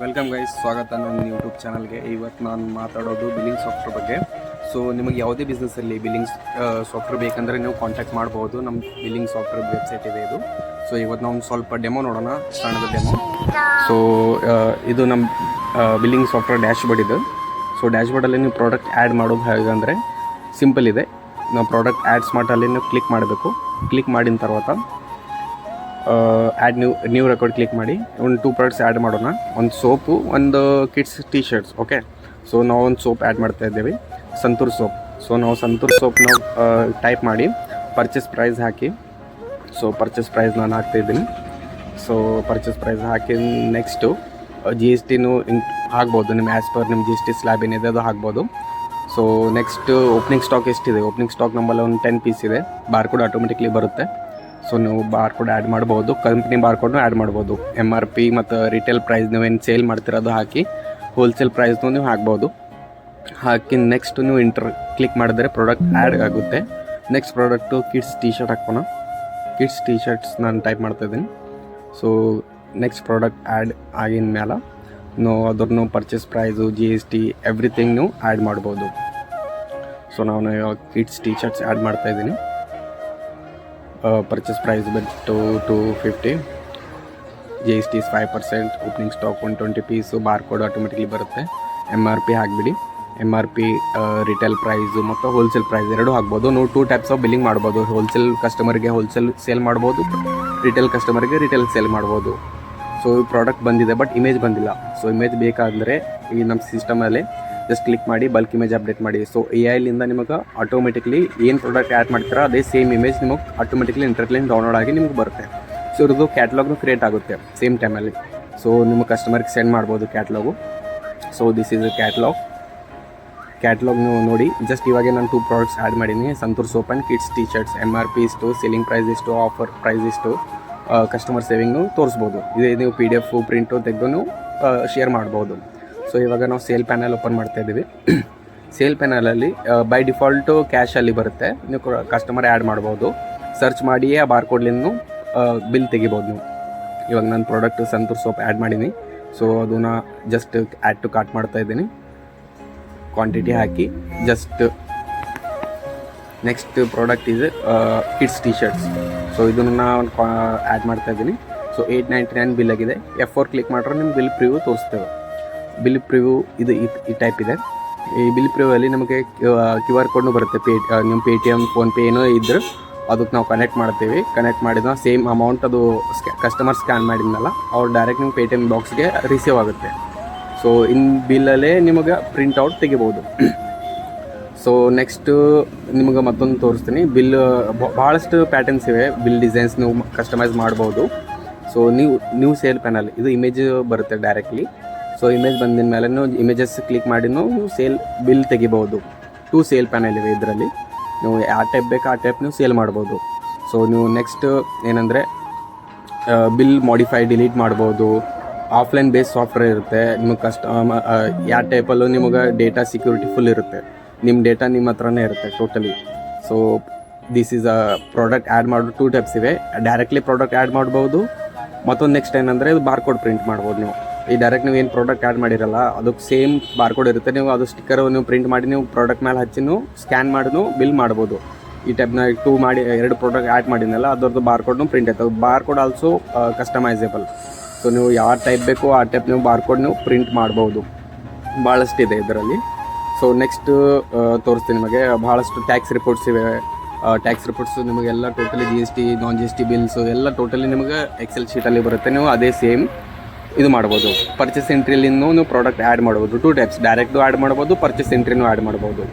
Welcome guys ಸ್ವಾಗತ ನನ್ನ YouTube ಚಾನಲ್ಗೆ ಇವತ್ತು ನಾನು ಮಾತಾಡೋದು ಬಿಲ್ಲಿಂಗ್ ಸಾಫ್ಟ್ವೇರ್ ಬಗ್ಗೆ ಸೊ ನಿಮಗೆ ಯಾವುದೇ ಬಿಸ್ನೆಸ್ಸಲ್ಲಿ ಬಿಲ್ಲಿಂಗ್ ಸಾಫ್ಟ್ವೇರ್ ಬೇಕಂದರೆ ನೀವು ಕಾಂಟ್ಯಾಕ್ಟ್ ಮಾಡ್ಬೋದು ನಮ್ಮ ಬಿಲ್ಲಿಂಗ್ ಸಾಫ್ಟ್ವೇರ್ ವೆಬ್ಸೈಟ್ ಇದೆ ಇದು ಸೊ ಇವತ್ತು ನಾವು ಸ್ವಲ್ಪ ಡೆಮೋ ನೋಡೋಣ ಸಣ್ಣದ ಡೆಮೋ ಸೊ ಇದು ನಮ್ಮ ಬಿಲ್ಲಿಂಗ್ ಸಾಫ್ಟ್ವೇರ್ ಡ್ಯಾಶ್ ಬೋರ್ಡ್ ಇದು ಸೊ ಡ್ಯಾಶ್ ಬೋರ್ಡಲ್ಲಿ ನೀವು ಪ್ರಾಡಕ್ಟ್ ಆ್ಯಡ್ ಮಾಡೋದು ಹೇಗಂದರೆ ಸಿಂಪಲ್ ಇದೆ ನಾವು ಪ್ರಾಡಕ್ಟ್ ಆ್ಯಡ್ ಸ್ಮಾರ್ಟಲ್ಲಿ ನೀವು ಕ್ಲಿಕ್ ಮಾಡಬೇಕು ಕ್ಲಿಕ್ ಮಾಡಿದ తర్వాత add new new record click ಮಾಡಿ, ಒಂದು ಟೂ ಪ್ರಾಡಕ್ಟ್ಸ್ ಆ್ಯಡ್ ಮಾಡೋಣ. ಒಂದು ಸೋಪು ಒಂದು kids T shirts okay so ನಾವು ಒಂದು ಸೋಪ್ ಆ್ಯಡ್ ಮಾಡ್ತಾ ಇದ್ದೇವೆ. ಸಂತೂರ್ ಸೋಪ್ ಸೊ ನಾವು ಸಂತೂರ್ ಸೋಪ್ ನಾವು ಟೈಪ್ ಮಾಡಿ ಪರ್ಚೇಸ್ ಪ್ರೈಸ್ ಹಾಕಿ ಸೊ ಪರ್ಚೇಸ್ ಪ್ರೈಸ್ ನಾನು ಹಾಕ್ತಾಯಿದ್ದೀನಿ ಸೊ ಪರ್ಚೇಸ್ ಪ್ರೈಸ್ ಹಾಕಿ ನೆಕ್ಸ್ಟು ಜಿ ಎಸ್ ಟಿನೂ ಇನ್ ಹಾಕ್ಬೋದು. ನಿಮ್ಮ ಆ್ಯಸ್ ಪರ್ ನಿಮ್ಮ ಜಿ ಎಸ್ ಟಿ ಸ್ಲ್ಯಾಬ್ ಏನಿದೆ ಅದು ಹಾಕ್ಬೋದು. ಸೊ ನೆಕ್ಸ್ಟ್ ಓಪನಿಂಗ್ ಸ್ಟಾಕ್ ಎಷ್ಟಿದೆ? ಓಪನಿಂಗ್ ಸ್ಟಾಕ್ ನಮ್ಮಲ್ಲಿ ಒಂದು ಟೆನ್ ಪೀಸ್ ಇದೆ. ಬಾರ್ ಕೋಡ್ ಆಟೋಮೆಟಿಕ್ಲಿ ಬರುತ್ತೆ. ಸೊ ನೀವು ಬಾರ್ ಕೋಡ್ ಆ್ಯಡ್ ಮಾಡ್ಬೋದು ಕಂಪ್ನಿ ಬಾರ್ ಕೋಡ್ನು ಆ್ಯಡ್ ಮಾಡ್ಬೋದು. ಎಂ ಆರ್ ಪಿ ಮತ್ತು ರಿಟೇಲ್ ಪ್ರೈಸ್ ನೀವೇನು ಸೇಲ್ ಮಾಡ್ತಿರೋದು ಹಾಕಿ ಹೋಲ್ಸೇಲ್ ಪ್ರೈಸ್ನು ನೀವು ಹಾಕ್ಬೋದು. ಹಾಕಿ ನೆಕ್ಸ್ಟ್ ನೀವು ಇಂಟರ್ ಕ್ಲಿಕ್ ಮಾಡಿದ್ರೆ ಪ್ರಾಡಕ್ಟ್ ಆ್ಯಡ್ ಆಗುತ್ತೆ. Next product kids T shirt ಹಾಕೋಣ ಕಿಡ್ಸ್ ಟಿ ಶರ್ಟ್ಸ್ ನಾನು ಟೈಪ್ ಮಾಡ್ತಾ ಇದ್ದೀನಿ. ಸೊ ನೆಕ್ಸ್ಟ್ ಪ್ರಾಡಕ್ಟ್ ಆ್ಯಡ್ ಆಗಿನ ಮೇಲೆ ನಾವು ಅದ್ರನ್ನು purchase price G S T ಎವ್ರಿಥಿಂಗ್ನು add ಮಾಡ್ಬೋದು. ಸೊ ನಾನು ಇವಾಗ ಕಿಡ್ಸ್ ಟಿ ಶರ್ಟ್ಸ್ ಆ್ಯಡ್ ಮಾಡ್ತಾ ಇದ್ದೀನಿ. ಪರ್ಚೇಸ್ ಪ್ರೈಸ್ ಬಂದು two fifty G S T five percent opening stock one twenty piece bar code automatically ಬರುತ್ತೆ. M R P ಹಾಕಿಬಿಡಿ. M R P retail price ಮತ್ತು wholesale price ಎರಡು ಹಾಕ್ಬೋದು. ನೀವು two types of billing ಮಾಡ್ಬೋದು. Wholesale ಕಸ್ಟಮರ್ಗೆ wholesale sale ಮಾಡ್ಬೋದು retail ಕಸ್ಟಮರ್ಗೆ retail sale ಮಾಡ್ಬೋದು. ಸೊ ಪ್ರಾಡಕ್ಟ್ ಬಂದಿದೆ ಬಟ್ ಇಮೇಜ್ ಬಂದಿಲ್ಲ. ಸೊ ಇಮೇಜ್ ಬೇಕಾದರೆ ಈ ನಮ್ಮ ಸಿಸ್ಟಮಲ್ಲಿ ಜಸ್ಟ್ ಕ್ಲಿಕ್ ಮಾಡಿ ಬಲ್ಕ್ ಇಮೇಜ್ ಅಪ್ಡೇಟ್ ಮಾಡಿ. ಸೊ ಎ ಐಲಿಂದ ನಿಮಗೆ ಆಟೋಮೆಟಿಕ್ಲಿ ಏನು ಪ್ರಾಡಕ್ಟ್ ಆ್ಯಡ್ ಮಾಡ್ತೀರಾ, ಅದೇ ಸೇಮ್ ಇಮೇಜ್ ನಿಮಗೆ ಆಟೋಮೆಟಿಕ್ಲಿ ಇಂಟರ್ನೆಟ್ ಡೌನ್ಲೋಡ್ ಆಗಿ ನಿಮ್ಗೆ ಬರುತ್ತೆ. ಸೊ ಇವ್ರದ್ದು ಕ್ಯಾಟ್ಲಾಗ್ನು ಕ್ರಿಯೇಟ್ ಆಗುತ್ತೆ ಸೇಮ್ ಟೈಮಲ್ಲಿ ಸೊ ನಿಮ್ಮ ಕಸ್ಟಮರ್ಗೆ ಸೆಂಡ್ ಮಾಡ್ಬೋದು catalogue so this is a catalogue catalogue ನೀವು ನೋಡಿ ಜಸ್ಟ್ ಇವಾಗ ನಾನು ಟೂ ಪ್ರಾಡಕ್ಟ್ಸ್ ಆ್ಯಡ್ ಮಾಡೀನಿ. Santoor soap and kids T shirts M R P ಇಷ್ಟು ಸೆಲ್ಲಿಂಗ್ ಪ್ರೈಸ್ ಇಷ್ಟು ಆಫರ್ ಪ್ರೈಸ್ ಇಷ್ಟು ಕಸ್ಟಮರ್ ಸೇವಿಂಗ್ನು ತೋರಿಸ್ಬೋದು. ಇದೇ ನೀವು ಪಿ ಡಿ ಎಫು ಪ್ರಿಂಟು ತೆಗೆದು ಶೇರ್ ಮಾಡ್ಬೋದು. ಸೊ ಇವಾಗ ನಾವು ಸೇಲ್ ಪ್ಯಾನಲ್ ಓಪನ್ ಮಾಡ್ತಾ ಇದ್ದೀವಿ. ಸೇಲ್ ಪ್ಯಾನಲಲ್ಲಿ ಬೈ ಡಿಫಾಲ್ಟು ಕ್ಯಾಶಲ್ಲಿ ಬರುತ್ತೆ. ನೀವು ಕಸ್ಟಮರ್ ಆ್ಯಡ್ ಮಾಡ್ಬೋದು. ಸರ್ಚ್ ಮಾಡಿಯೇ ಆ ಬಾರ್ಕೋಡ್ಲಿಂದ ಬಿಲ್ ತೆಗಿಬೋದು ನೀವು. ಇವಾಗ ನಾನು ಪ್ರಾಡಕ್ಟ್ ಸಂತೂರ್ ಸೋಪ್ ಆ್ಯಡ್ ಮಾಡೀನಿ. ಸೊ ಅದನ್ನ ಜಸ್ಟ್ ಆ್ಯಡ್ ಟು ಕಾರ್ಟ್ ಮಾಡ್ತಾ ಇದ್ದೀನಿ. ಕ್ವಾಂಟಿಟಿ ಹಾಕಿ ಜಸ್ಟ್ ನೆಕ್ಸ್ಟ್ ಪ್ರಾಡಕ್ಟ್ ಇದೆ ಕಿಡ್ಸ್ ಟಿ ಶರ್ಟ್ಸ್ ಸೊ ಇದನ್ನು ನಾನು ಆ್ಯಡ್ ಮಾಡ್ತಾ ಇದ್ದೀನಿ. So eight ninety nine bill ಆಗಿದೆ. ಎಫ್ ಫೋರ್ ಕ್ಲಿಕ್ ಮಾಡಿದ್ರೆ ನಿಮ್ಗೆ ಬಿಲ್ ಪ್ರಿವ್ಯೂ ತೋರಿಸ್ತೇವೆ. ಬಿಲ್ ಪ್ರಿವ್ಯೂ ಇದು ಈ- ಟೈಪ್ ಇದೆ. ಈ ಬಿಲ್ ಪ್ರಿವ್ಯೂಲ್ಲಿ ನಮಗೆ ಕ್ಯೂ ಆರ್ ಕೋಡ್ನು ಬರುತ್ತೆ. ಪೇ ನಿಮ್ಮ ಪೇ ಟಿ ಎಂ ಫೋನ್ಪೇ ಏನೋ ಇದ್ದರೂ ಅದಕ್ಕೆ ನಾವು ಕನೆಕ್ಟ್ ಮಾಡ್ತೀವಿ. ಕನೆಕ್ಟ್ ಮಾಡಿದ ಸೇಮ್ ಅಮೌಂಟ್ ಅದು ಕಸ್ಟಮರ್ ಸ್ಕ್ಯಾನ್ ಮಾಡಿದ್ನಲ್ಲ, ಅವ್ರು ಡೈರೆಕ್ಟ್ ನಿಮ್ಮ ಪೇ ಟಿ ಎಂ ಬಾಕ್ಸ್ಗೆ ರಿಸೀವ್ ಆಗುತ್ತೆ. ಸೊ ಇನ್ ಬಿಲ್ಲಲ್ಲೇ ನಿಮಗೆ ಪ್ರಿಂಟ್ಔಟ್ ತೆಗಿಬೋದು. ಸೊ ನೆಕ್ಸ್ಟ್ ನಿಮಗೆ ಮತ್ತೊಂದು ತೋರಿಸ್ತೀನಿ. ಬಿಲ್ ಭಾಳಷ್ಟು ಪ್ಯಾಟರ್ನ್ಸ್ ಇವೆ. ಬಿಲ್ ಡಿಸೈನ್ಸ್ ನೀವು ಕಸ್ಟಮೈಸ್ ಮಾಡ್ಬೋದು. ಸೊ ನೀವು ನ್ಯೂ ಸೇಲ್ ಪ್ಯಾನಲ್ ಇದು ಇಮೇಜ್ ಬರುತ್ತೆ ಡೈರೆಕ್ಟ್ಲಿ ಸೊ ಇಮೇಜ್ ಬಂದಿದ ಮೇಲೆ ಇಮೇಜಸ್ ಕ್ಲಿಕ್ ಮಾಡಿ ನೀವು ಸೇಲ್ ಬಿಲ್ ತೆಗಿಬೋದು ಟೂ ಸೇಲ್ ಪ್ಯಾನಲ್ ಇವೆ ಇದರಲ್ಲಿ. ನೀವು ಆ ಟೈಪ್ ಬೇಕು ಆ ಟೈಪ್ ನೀವು ಸೇಲ್ ಮಾಡ್ಬೋದು. ಸೊ ನೀವು ನೆಕ್ಸ್ಟ್ ಏನಂದರೆ ಬಿಲ್ ಮಾಡಿಫೈ ಡಿಲೀಟ್ ಮಾಡ್ಬೋದು. ಆಫ್ಲೈನ್ ಬೇಸ್ ಸಾಫ್ಟ್ವೇರ್ ಇರುತ್ತೆ. ನಿಮಗೆ ಕಷ್ಟ ಯಾವ ಟೈಪಲ್ಲೂ ನಿಮಗೆ ಡೇಟಾ ಸೆಕ್ಯೂರಿಟಿ ಫುಲ್ ಇರುತ್ತೆ. ನಿಮ್ಮ ಡೇಟಾ ನಿಮ್ಮ ಹತ್ರನೇ ಇರುತ್ತೆ totally so this is a product add ಮಾಡೋ ಟೂ ಟೈಪ್ಸ್ ಇವೆ. ಡೈರೆಕ್ಟ್ಲಿ ಪ್ರಾಡಕ್ಟ್ ಆ್ಯಡ್ ಮಾಡ್ಬೋದು. ಮತ್ತೊಂದು ನೆಕ್ಸ್ಟ್ ಏನಂದರೆ ಇದು ಬಾರ್ಕೋಡ್ ಪ್ರಿಂಟ್ ಮಾಡ್ಬೋದು ನೀವು. ಈ ಡೈರೆಕ್ಟ್ ನೀವು ಏನು ಪ್ರಾಡಕ್ಟ್ ಆ್ಯಡ್ ಮಾಡಿರಲ್ಲ, ಅದಕ್ಕೆ ಸೇಮ್ ಬಾರ್ಕೋಡ್ ಇರುತ್ತೆ. ನೀವು ಅದು ಸ್ಟಿಕ್ಕರ್ ನೀವು ಪ್ರಿಂಟ್ ಮಾಡಿ, ನೀವು ಪ್ರಾಡಕ್ಟ್ ಮೇಲೆ ಹಚ್ಚಿನೂ ಸ್ಕ್ಯಾನ್ ಮಾಡಿನೂ ಬಿಲ್ ಮಾಡ್ಬೋದು. ಈ ಟೈಪ್ನ ಟೂ ಮಾಡಿ, ಎರಡು ಪ್ರಾಡಕ್ಟ್ ಆ್ಯಡ್ ಮಾಡಿದ್ನಲ್ಲ, ಅದರದ್ದು ಬಾರ್ಕೋಡ್ನು ಪ್ರಿಂಟ್ ಆಯ್ತದೆ. ಬಾರ್ಕೋಡ್ ಆಲ್ಸೋ ಕಸ್ಟಮೈಸೇಬಲ್ ಸೊ ನೀವು ಯಾವ ಟೈಪ್ ಬೇಕೋ ಆ ಟೈಪ್ ನೀವು ಬಾರ್ಕೋಡ್ ನೀವು ಪ್ರಿಂಟ್ ಮಾಡ್ಬೋದು. ಭಾಳಷ್ಟಿದೆ ಇದರಲ್ಲಿ. ಸೊ ನೆಕ್ಸ್ಟ್ ತೋರಿಸ್ತೀನಿ ನಿಮಗೆ. ಭಾಳಷ್ಟು ಟ್ಯಾಕ್ಸ್ ರಿಪೋರ್ಟ್ಸ್ ಇವೆ. ಟ್ಯಾಕ್ಸ್ ರಿಪೋರ್ಟ್ಸ್ ನಿಮಗೆಲ್ಲ totally G S T non G S T bills ಎಲ್ಲ ಟೋಟಲಿ ನಿಮಗೆ ಎಕ್ಸೆಲ್ ಶೀಟಲ್ಲಿ ಬರುತ್ತೆ. ನೀವು ಅದೇ ಸೇಮ್ ಇದು ಮಾಡ್ಬೋದು. ಪರ್ಚೇಸ್ ಎಂಟ್ರಿಲಿಂದ ನೀವು ಪ್ರಾಡಕ್ಟ್ ಆ್ಯಡ್ ಮಾಡ್ಬೋದು. ಟೂ ಟೈಪ್ಸ್ ಡೈರೆಕ್ಟು ಆ್ಯಡ್ ಮಾಡ್ಬೋದು ಪರ್ಚೇಸ್ ಎಂಟ್ರಿನೂ ಆ್ಯಡ್ ಮಾಡ್ಬೋದು.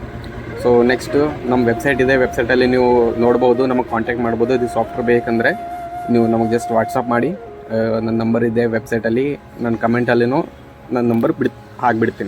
ಸೊ ನೆಕ್ಸ್ಟು ನಮ್ಮ ವೆಬ್ಸೈಟ್ ಇದೆ. ವೆಬ್ಸೈಟಲ್ಲಿ ನೀವು ನೋಡ್ಬೋದು, ನಮಗೆ ಕಾಂಟ್ಯಾಕ್ಟ್ ಮಾಡ್ಬೋದು. ಇದು ಸಾಫ್ಟ್ವೇರ್ ಬೇಕಂದರೆ ನೀವು ನಮಗೆ ಜಸ್ಟ್ ವಾಟ್ಸಪ್ ಮಾಡಿ. ನನ್ನ ನಂಬರ್ ಇದೆ ವೆಬ್ಸೈಟಲ್ಲಿ ನನ್ನ ಕಮೆಂಟಲ್ಲಿನೂ ನನ್ನ ನಂಬರ್ ಬಿಡ್ ಹಾಕ್ಬಿಡ್ತೀನಿ.